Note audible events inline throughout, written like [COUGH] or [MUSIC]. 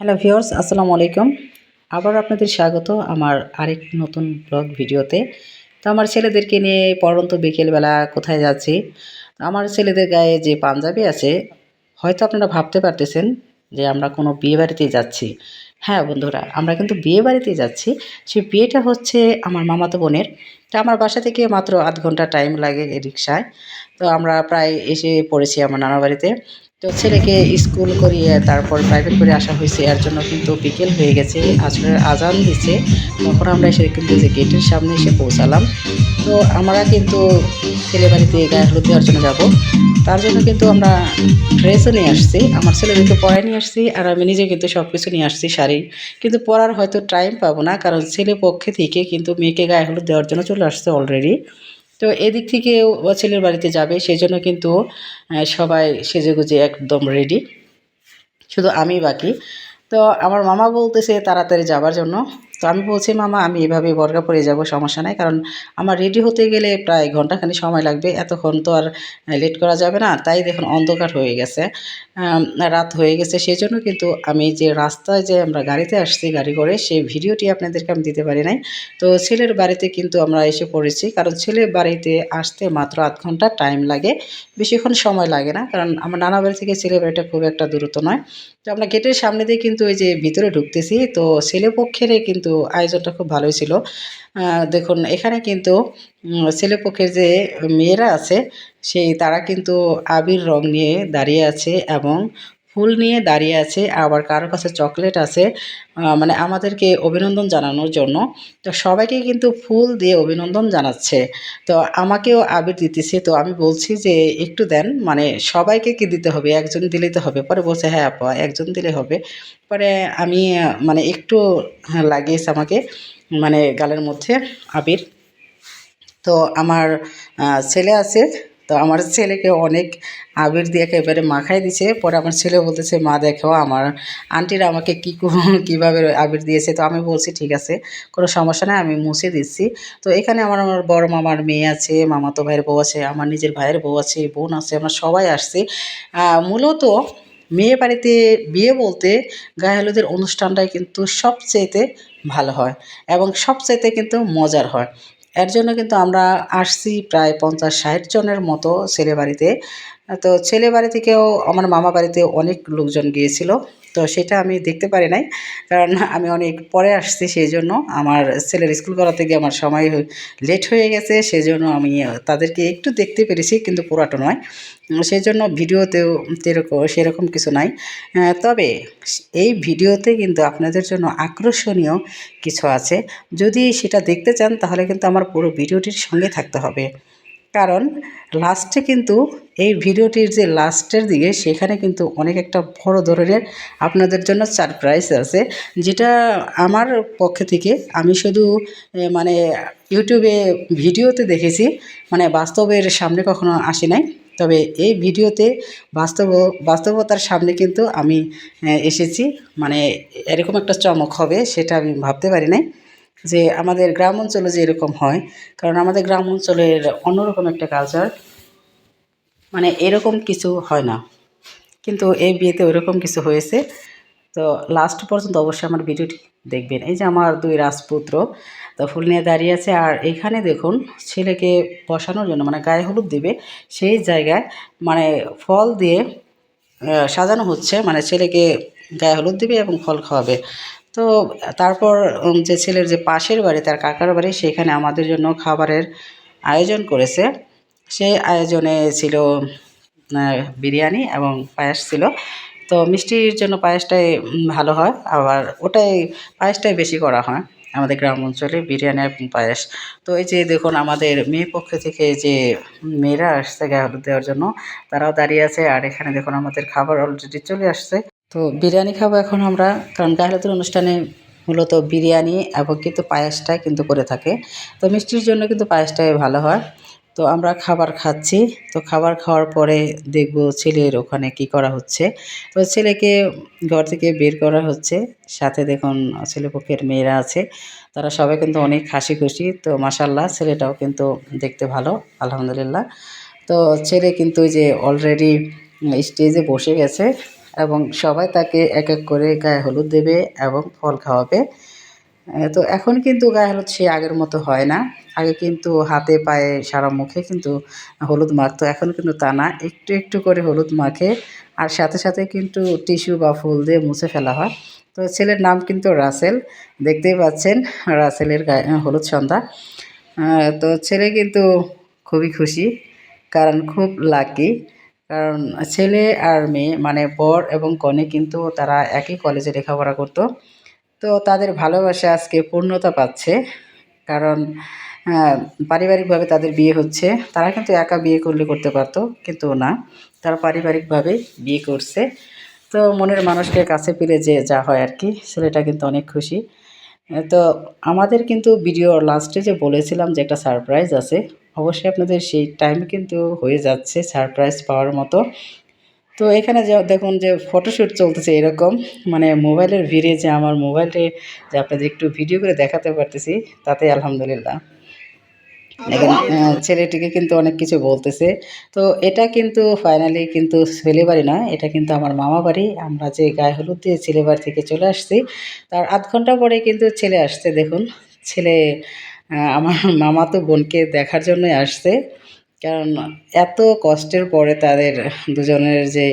Hello viewers, আসসালামু আলাইকুম। আবার আপনাদের স্বাগত আমার আরেক নতুন ব্লগ ভিডিওতে। তো আমার ছেলেদেরকে নিয়ে পরন্ত বিকেলবেলা কোথায় যাচ্ছি? আমার ছেলেদের গায়ে যে পাঞ্জাবি আছে, হয়তো আপনারা ভাবতে পারতেছেন যে আমরা কোনো বিয়ে বাড়িতে যাচ্ছি। হ্যাঁ বন্ধুরা, আমরা কিন্তু বিয়ে বাড়িতে যাচ্ছি। সেই বিয়েটা হচ্ছে আমার মামাতো বোনের। তো আমার বাসা থেকে মাত্র আধ ঘণ্টা টাইম লাগে রিক্সায় তো আমরা প্রায় এসে পড়েছি আমার নানা বাড়িতে। তো ছেলেকে স্কুল করিয়ে তারপর প্রাইভেট করে আসা হয়েছে, এর জন্য কিন্তু বিকেল হয়ে গেছে আসরের আজান দিচ্ছে তখন আমরা এসে কিন্তু যে গেটের সামনে এসে পৌঁছালাম। তো আমরা কিন্তু ছেলে বাড়িতে গায়ে হলুদ দেওয়ার জন্য যাব। তার জন্য কিন্তু আমরা ড্রেসও নিয়ে আসছি, আমার ছেলেদেরকে পরাই নিয়ে আসছি, আর আমি নিজে কিন্তু সব কিছু নিয়ে আসছি শাড়ি। কিন্তু পরার হয়তো টাইম পাবো না, কারণ ছেলে পক্ষে থেকে কিন্তু মেয়েকে গায়ে হলুদ দেওয়ার জন্য চলে আসছে অলরেডি তো এদিক থেকে ও ছেলের বাড়িতে যাবে সেই জন্য কিন্তু সবাই সেজেগুজে একদম রেডি শুধু আমি বাকি। তো আমার মামা বলতেছে তাড়াতাড়ি যাবার জন্য। তো আমি বলছি, মামা, আমি এভাবে বর্গা পরে যাব, সমস্যা নাই। কারণ আমার রেডি হতে গেলে প্রায় ঘন্টাখানি সময় লাগবে। এতক্ষণ তো আর লেট করা যাবে না। তাই দেখুন, অন্ধকার হয়ে গেছে। রাত হয়ে গেছে সেই জন্য কিন্তু আমি যে রাস্তায় যে আমরা গাড়িতে আসছি, গাড়ি করে, সেই ভিডিওটি আপনাদেরকে আমি দিতে পারি নাই। তো ছেলের বাড়িতে কিন্তু আমরা এসে পড়েছি। কারণ ছেলের বাড়িতে আসতে মাত্র আধ ঘণ্টা টাইম লাগে। বেশিক্ষণ সময় লাগে না। কারণ আমার নানা বাড়ি থেকে ছেলে বাড়িটা খুব একটা দূরত্ব নয়। তো আমরা গেটের সামনে দিয়ে কিন্তু ওই যে ভিতরে ঢুকতেছি। তো ছেলে পক্ষের কিন্তু আয়োজনটা খুব ভালোই ছিল। দেখুন, এখানে কিন্তু ছেলেপক্ষের যে মেয়েরা আছে, সেই তারা কিন্তু আবির রং নিয়ে দাঁড়িয়ে আছে এবং ফুল নিয়ে দাঁড়িয়ে আছে, আবার কারও কাছে চকলেট আছে মানে আমাদেরকে অভিনন্দন জানানোর জন্য। তো সবাইকে কিন্তু ফুল দিয়ে অভিনন্দন জানাচ্ছে। তো আমাকেও আবির দিতেছে, তো আমি বলছি যে একটু দেন মানে সবাইকে কি দিতে হবে? একজন দিলেই তো হবে। পরে বলছে হ্যাঁ আপা, একজন দিলে হবে। পরে আমি মানে একটু লাগিয়েছে আমাকে মানে গালের মধ্যে আবির। তো আমার ছেলে আছে তো আমার ছেলেকে অনেক আবির দিয়ে একেবারে মাখাই দিছে। পরে আমার ছেলে বলতেছে, মা, দেখো, আমার আন্টিরা আমাকে কী কীভাবে [LAUGHS] আবির দিয়েছে? তো আমি বলছি, ঠিক আছে, কোনো সমস্যা নেই, আমি মুছে দিচ্ছি। তো এখানে আমার আমার বড় মামার মেয়ে আছে, মামাতো ভাইয়ের বউ আছে, আমার নিজের ভাইয়ের বউ আছে, বোন আছে, আমরা সবাই আসছি। মূলত মেয়ে বাড়িতে বিয়ে বলতে গায়ে হলুদের অনুষ্ঠানটাই কিন্তু সবচেয়েতে ভালো হয় এবং সবচাইতে কিন্তু মজার হয়। এর জন্য কিন্তু আমরা আসছি প্রায় পঞ্চাশ ষাট জনের মতো ছেলে বাড়িতে। তো ছেলে বাড়ি থেকেও আমার মামা বাড়িতে অনেক লোকজন গিয়েছিল। তো সেটা আমি দেখতে পারি নাই। কারণ আমি অনেক পরে আসছি সেই জন্য আমার ছেলের স্কুল করাতে গিয়ে আমার সময় লেট হয়ে গেছে সেই জন্য আমি তাদেরকে একটু দেখতে পেরেছি কিন্তু পুরাটো নয়। সেই জন্য ভিডিওতেও সেরকম সেরকম কিছু নাই। তবে এই ভিডিওতে কিন্তু আপনাদের জন্য আকর্ষণীয় কিছু আছে। যদি সেটা দেখতে চান তাহলে কিন্তু আমার পুরো ভিডিওটির সঙ্গে থাকতে হবে। কারণ লাস্টে কিন্তু এই ভিডিওটির যে লাস্টের দিকে সেখানে কিন্তু অনেক একটা বড় ধরনের আপনাদের জন্য সারপ্রাইজ আছে। যেটা আমার পক্ষ থেকে আমি শুধু মানে ইউটিউবে ভিডিওতে দেখেছি মানে বাস্তবের সামনে কখনো আসি নাই। তবে এই ভিডিওতে বাস্তব, বাস্তবতার সামনে কিন্তু আমি এসেছি। মানে এরকম একটা চমক হবে, সেটা আমি ভাবতে পারি নাই। যে আমাদের গ্রাম অঞ্চলে যে এরকম হয়, কারণ আমাদের গ্রাম অঞ্চলের অন্যরকম একটা কালচার মানে এরকম কিছু হয় না। কিন্তু এই বিয়েতে ওইরকম কিছু হয়েছে। তো লাস্ট পর্যন্ত অবশ্যই আমার ভিডিওটি দেখবেন। এই যে আমার দুই রাজপুত্র, তো ফুল নিয়ে দাঁড়িয়ে আছে। আর এখানে দেখুন, ছেলেকে বসানোর জন্য মানে গায়ে হলুদ দিবে, সেই জায়গায় মানে ফল দিয়ে সাজানো হচ্ছে। মানে ছেলেকে গায়ে হলুদ দিবে এবং ফল খাওয়াবে। তো তারপর যে ছেলের যে পাশের বাড়ি, তার কাকার বাড়ি, সেখানে আমাদের জন্য খাবারের আয়োজন করেছে। সেই আয়োজনে ছিল বিরিয়ানি এবং পায়েস ছিল। তো মিষ্টির জন্য পায়েসটাই ভালো হয়। আবার ওটাই, পায়েসটাই বেশি করা হয় আমাদের গ্রাম অঞ্চলে, বিরিয়ানি এবং পায়েস। তো এই যে দেখুন, আমাদের মেয়ে পক্ষ থেকে যে মেয়েরা আসছে গায়ে দেওয়ার জন্য, তারাও দাঁড়িয়ে আছে। আর এখানে দেখুন, আমাদের খাবার অলরেডি চলে আসছে। তো বিরিয়ানি খাব এখন আমরা, কারণ গায়ে হলুদের অনুষ্ঠানে মূলত বিরিয়ানি এবং কিন্তু পায়েসটাই কিন্তু করে থাকে। তো মিষ্টির জন্য কিন্তু পায়েসটাই ভালো হয়। তো আমরা খাবার খাচ্ছি। তো খাবার খাওয়ার পরে দেখব ছেলের ওখানে কি করা হচ্ছে। তো ছেলেকে ঘর থেকে বের করা হচ্ছে। সাথে দেখুন ছেলেপক্ষের মেয়েরা আছে। তারা সবাই কিন্তু অনেক হাসি খুশি। তো মাসাল্লাহ ছেলেটাও কিন্তু দেখতে ভালো, আলহামদুলিল্লাহ। তো ছেলে কিন্তু যে অলরেডি স্টেজে বসে গেছে। এবং সবাই তাকে এক এক করে গায়ে হলুদ দেবে এবং ফল খাওয়াবে। তো এখন কিন্তু গায়ে হলুদ সে আগের মতো হয় না। আগে কিন্তু হাতে পায়ে সারা মুখে কিন্তু হলুদ মাখতো, এখন কিন্তু তা না। একটু একটু করে হলুদ মাখে আর সাথে সাথে কিন্তু টিস্যু বা ফুল দিয়ে মুছে ফেলা হয়। তো ছেলের নাম কিন্তু রাসেল, দেখতেই পাচ্ছেন রাসেলের গায়ে হলুদ সন্ধ্যা। তো ছেলে কিন্তু খুবই খুশি, কারণ খুব লাকি কারণ ছেলে আর মেয়ে মানে বর এবং কনে কিন্তু তারা একই কলেজে লেখাপড়া করতো। তো তাদের ভালোবাসা আজকে পূর্ণতা পাচ্ছে। কারণ পারিবারিকভাবে তাদের বিয়ে হচ্ছে। তারা কিন্তু একা বিয়ে করলে করতে পারতো, কিন্তু না। তারা পারিবারিকভাবে বিয়ে করছে। তো মনের মানুষকে কাছে পেলে যে যা হয় আর কি, ছেলেটা কিন্তু অনেক খুশি। তো আমাদের কিন্তু ভিডিও লাস্টে যে বলেছিলাম যে একটা সারপ্রাইজ আছে, অবশ্যই আপনাদের সেই টাইম কিন্তু হয়ে যাচ্ছে সারপ্রাইজ পাওয়ার মতো। তো এখানে যে দেখুন যে ফটোশ্যুট চলতেছে এরকম মানে মোবাইলের ভিড়ে যে আমার মোবাইলে যে আপনাদের একটু ভিডিও করে দেখাতে পারতেছি, তাতে আলহামদুলিল্লাহ। ছেলেটিকে কিন্তু অনেক কিছু বলতেছে। তো এটা কিন্তু ফাইনালি কিন্তু ছেলে বাড়ি না এটা কিন্তু আমার মামা বাড়ি। আমরা যে গায়ে হলুদ দিয়ে ছেলে বাড়ি থেকে চলে আসছি তার আধ ঘণ্টা পরে কিন্তু ছেলে আসছে দেখুন। ছেলে আমার মামা তো বোনকে দেখার জন্যই আসছে কারণ এত কষ্টের পরে তাদের দুজনের যে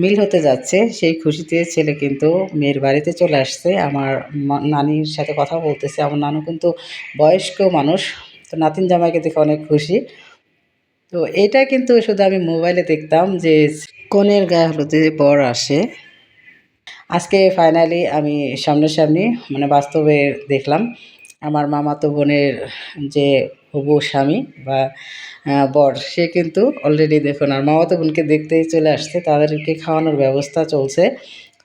মিল হতে যাচ্ছে সেই খুশিতে ছেলে কিন্তু মেয়ের বাড়িতে চলে আসছে। আমার নানির সাথে কথা বলতেছে আমার নানু কিন্তু বয়স্ক মানুষ তো নাতিন জামাইকে দেখে অনেক খুশি। তো এটা কিন্তু শুধু আমি মোবাইলে দেখতাম যে কনের গায়ে হলুদে বর আসে। আজকে ফাইনালি আমি সামনাসামনি মানে বাস্তবে দেখলাম আমার মামাতো বোনের যে হবু স্বামী বা বর, সে কিন্তু অলরেডি দেখুন, আর মামাতো বোনকে দেখতেই চলে আসছে, তাদেরকে খাওয়ানোর ব্যবস্থা চলছে।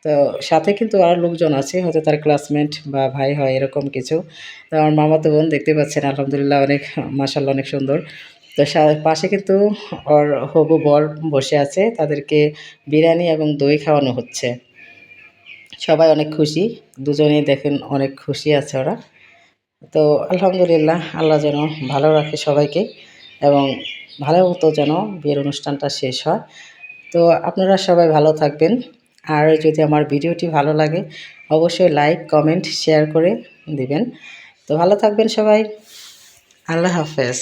তো সাথে কিন্তু আর লোকজন আছে, হয়তো তার ক্লাসমেট বা ভাই হয়, এরকম কিছু। তো আমার মামাতো বোন দেখতে পাচ্ছেন, আলহামদুলিল্লাহ অনেক মাসাল্লাহ অনেক সুন্দর। তো পাশে কিন্তু ওর হবু বর বসে আছে, তাদেরকে বিরিয়ানি এবং দই খাওয়ানো হচ্ছে। সবাই অনেক খুশি, দুজনেই দেখেন অনেক খুশি আছে ওরা। তো আলহামদুলিল্লাহ, আল্লাহ যেন ভালো রাখে সবাইকে এবং ভালো মতো যেন বিয়ের অনুষ্ঠানটা শেষ হয়। তো আপনারা সবাই ভালো থাকবেন। আর যদি আমার ভিডিওটি ভালো লাগে, অবশ্যই লাইক কমেন্ট শেয়ার করে দিবেন। তো ভালো থাকবেন সবাই। আল্লাহ হাফেজ।